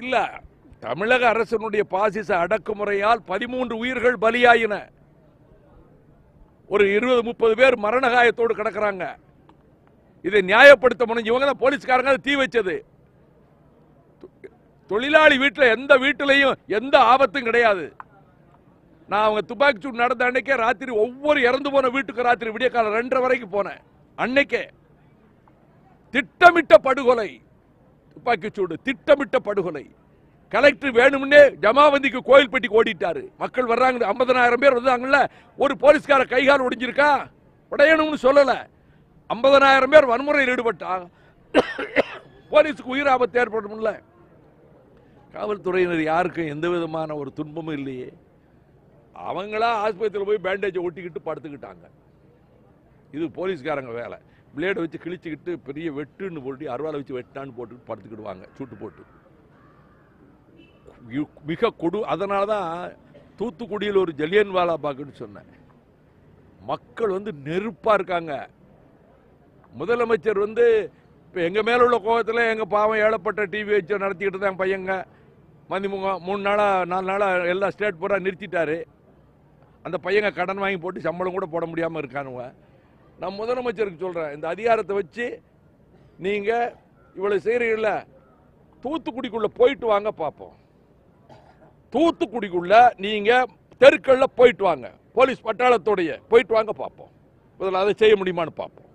இல்லை தமிழக அரசனுடைய பாசிச அடக்குமுறையால் பதிமூன்று உயிர்கள் பலியாயின. ஒரு இருபது முப்பது பேர் மரணகாயத்தோடு கிடக்கிறாங்க. இதை நியாயப்படுத்த முடிஞ்சவங்க தான் போலீஸ்காரங்க தீ வச்சது. தொழிலாளி வீட்டில் எந்த வீட்டிலையும் எந்த ஆபத்தும் கிடையாது. நான் அவங்க துப்பாக்கி சூடு நடந்த அன்னைக்கே ராத்திரி ஒவ்வொரு இறந்து போன வீட்டுக்கு ராத்திரி விடிய காலம் ரெண்டரை வரைக்கும் போனேன். அன்னைக்கே. திட்டமிட்ட படுகொலை. துப்பாக்கி சூடு திட்டமிட்ட படுகொலை கலெக்டர் வேணும்னே ஜமாவந்திக்கு கோயில்பட்டிக்கு ஓடிட்டாரு. மக்கள் வர்றாங்க ஐம்பதனாயிரம் பேர் வந்தாங்கல்ல ஒரு போலீஸ்கார கைகால் ஒடிஞ்சிருக்கா? உடையணும்னு சொல்லல. ஐம்பதனாயிரம் பேர் வன்முறையில் ஈடுபட்டா? போலீஸுக்கு உயிர் ஆபத்து ஏற்படும்ல. காவல்துறையினர் யாருக்கும் எந்த விதமான ஒரு துன்பமும் இல்லையே. அவங்களா ஆஸ்பத்திரியில் போய் பேண்டேஜை ஒட்டிக்கிட்டு படுத்துக்கிட்டாங்க. இது போலீஸ்காரங்க வேலை. பிளேடை வச்சு கிழிச்சுக்கிட்டு பெரிய வெட்டுன்னு போட்டு அருவாலை வச்சு வெட்டான்னு போட்டு படுத்துக்கிடுவாங்க சூட்டு போட்டு. மிக கொடு அதனால தான் தூத்துக்குடியில் ஒரு ஜலியன் வாலா பாக்குன்னு சொன்னேன். மக்கள் வந்து நெருப்பாக இருக்காங்க. முதலமைச்சர் வந்து இப்போ எங்கள் மேலே உள்ள கோபத்தில் எங்கள் பாவம் ஏழப்பட்ட டிவி வச்சு நடத்திக்கிட்டு தான் பையங்க. மதிமுகம் மூணு நாளாக நாலு நாளாக எல்லா ஸ்டேட் பூரா நிறுத்திட்டாரு. அந்த பையங்க கடன் வாங்கி போட்டு சம்பளம் கூட போட முடியாமல் இருக்கானுங்க. நான் முதலமைச்சருக்கு சொல்கிறேன் இந்த அதிகாரத்தை வச்சு நீங்கள் இவ்வளோ செய்கிறீங்கள தூத்துக்குடிக்குள்ளே போயிட்டு வாங்க பார்ப்போம் தூத்துக்குடிக்குள்ள நீங்கள் தெருக்களில் போயிட்டு வாங்க போலீஸ் பட்டாளத்தோடைய போயிட்டு வாங்க பார்ப்போம் முதல்ல அதை செய்ய முடியுமான்னு பார்ப்போம்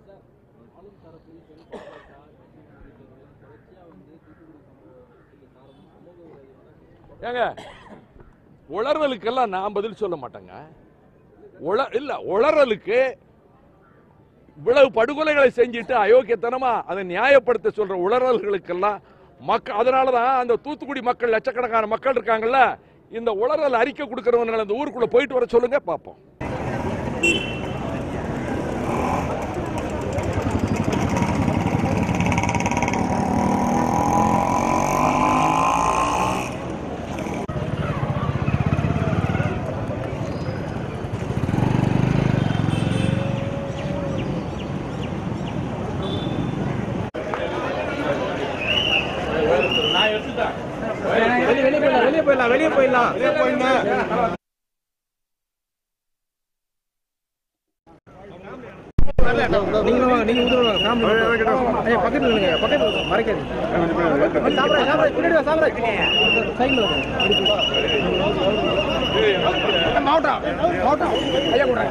ஏங்க உளறலுக்கெல்லாம் நான் பதில் சொல்ல மாட்டேங்க. உள இல்லை உளறலுக்கு இவ்வளவு படுகொலைகளை செஞ்சுட்டு அயோக்கியத்தனமா அதை நியாயப்படுத்த சொல்ற உளறல்களுக்கெல்லாம் மக்கள் அதனால தான் அந்த தூத்துக்குடி மக்கள் லட்சக்கணக்கான மக்கள் இருக்காங்கல்ல இந்த உளறல் அறிக்கை கொடுக்கறவங்க அந்த ஊருக்குள்ள போயிட்டு வர சொல்லுங்க பார்ப்போம். வெளியே போயிடலாம் வெளியே போயிடலாம் வெளியே போயிடலாம் நீங்க பக்கத்துல பக்கத்துல மறைக்காது மாவட்டம் மாவட்டம் ஐயா கூட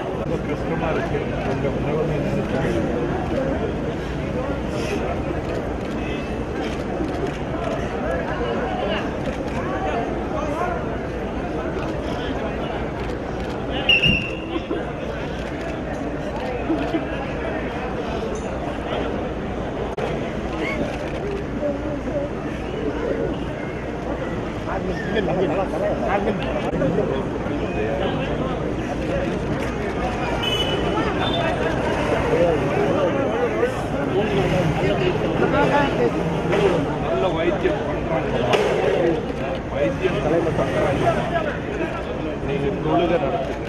நல்ல வைத்தியம் பண்றாங்க வைத்தியம் தலைமை பண்றாங்க நீங்க தொழுகை நடத்துங்க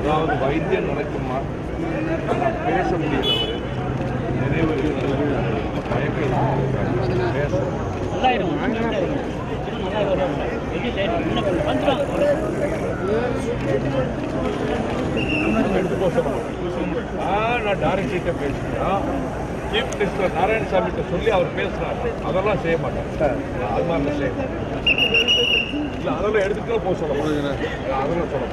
அதாவது வைத்தியம் நடக்குமா? பேச முடியும் நல்லாயிடும் நான் டைரக்டர்கிட்ட பேசிக்கிறேன் சீஃப் மினிஸ்டர் நாராயணசாமிகிட்ட சொல்லி அவர் பேசினார் அதெல்லாம் செய்ய மாட்டேன் அது அதெல்லாம் எடுத்துக்கலாம் போக சொல்ல அதெல்லாம் சொல்ல